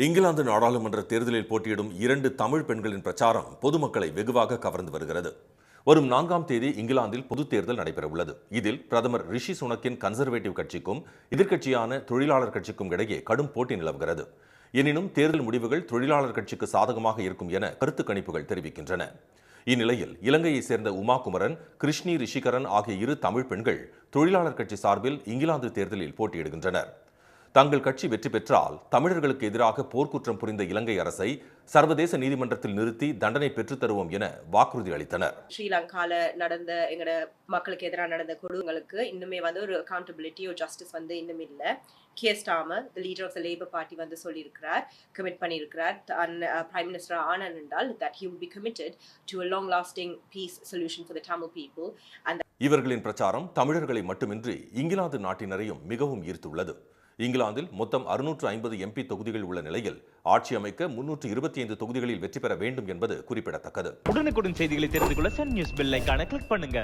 இங்கிலாந்து நாடாளுமன்ற தேர்தலில் போட்டியிடும் இரண்டு தமிழ் பெண்களின் பிரச்சாரம் பொதுமக்களை வெகுவாக கவர்ந்து வருகிறது. வரும் நான்காம் தேதி இங்கிலாந்தில் பொதுத் தேர்தல் நடைபெறவுள்ளது. இதில் பிரதமர் ரிஷி சுனக்கின் கன்சர்வேட்டிவ் கட்சிக்கும் எதிர்க்கட்சியான தொழிலாளர் கட்சிக்கும் இடையே கடும் போட்டி நிலவுகிறது. எனினும் தேர்தல் முடிவுகள் தொழிலாளர் கட்சிக்கு சாதகமாக இருக்கும் என கருத்து கணிப்புகள் தெரிவிக்கின்றன. இந்நிலையில் இலங்கையைச் சேர்ந்த உமா குமரன் கிருஷ்ணி ரிஷிகரன் ஆகிய இரு தமிழ் பெண்கள் தொழிலாளர் கட்சி சார்பில் இங்கிலாந்து தேர்தலில் போட்டியிடுகின்றனர். தங்கள் கட்சி வெற்றி பெற்றால் தமிழர்களுக்கு எதிராக போர்க்குற்றம் புரிந்த இலங்கை அரசை சர்வதேச நீதிமன்றத்தில் நிறுத்தி தண்டனை பெற்றுத் தருவோம் என வாக்குறுதி அளித்தனர். ஸ்ரீலங்கால நடந்த எங்களோட மக்களுக்கு எதிராக நடந்த கொடுங்களுக்கு இன்னுமே வந்து ஒரு அக்கௌண்டபிலிட்டி ஒரு ஜஸ்டிஸ் வந்து இன்னும் இல்லை. Keir Starmer the leader of the labour party வந்து சொல்லியிருக்கிறார் கமிட் பண்ணியிருக்கிறார். பிரைம் மினிஸ்டர் ஆனந்த் என்றால் that he will be committed to a long lasting peace solution for the Tamil people and இவர்களின் பிரச்சாரம் தமிழர்களை மட்டுமின்றி இங்கிலாந்து நாட்டினரையும் மிகவும் ஈர்த்துள்ளது. இங்கிலாந்தில் மொத்தம் அறுநூற்று ஐம்பது எம்பி தொகுதிகள் உள்ள நிலையில் ஆட்சி அமைக்க முன்னூற்று இருபத்தி ஐந்து தொகுதிகளில் வெற்றி பெற வேண்டும் என்பது குறிப்பிடத்தக்கது. உடனுக்குடன் செய்திகளை தெரிந்து கொள்ள சன் நியூஸ் பெல் கிளிக் பண்ணுங்க.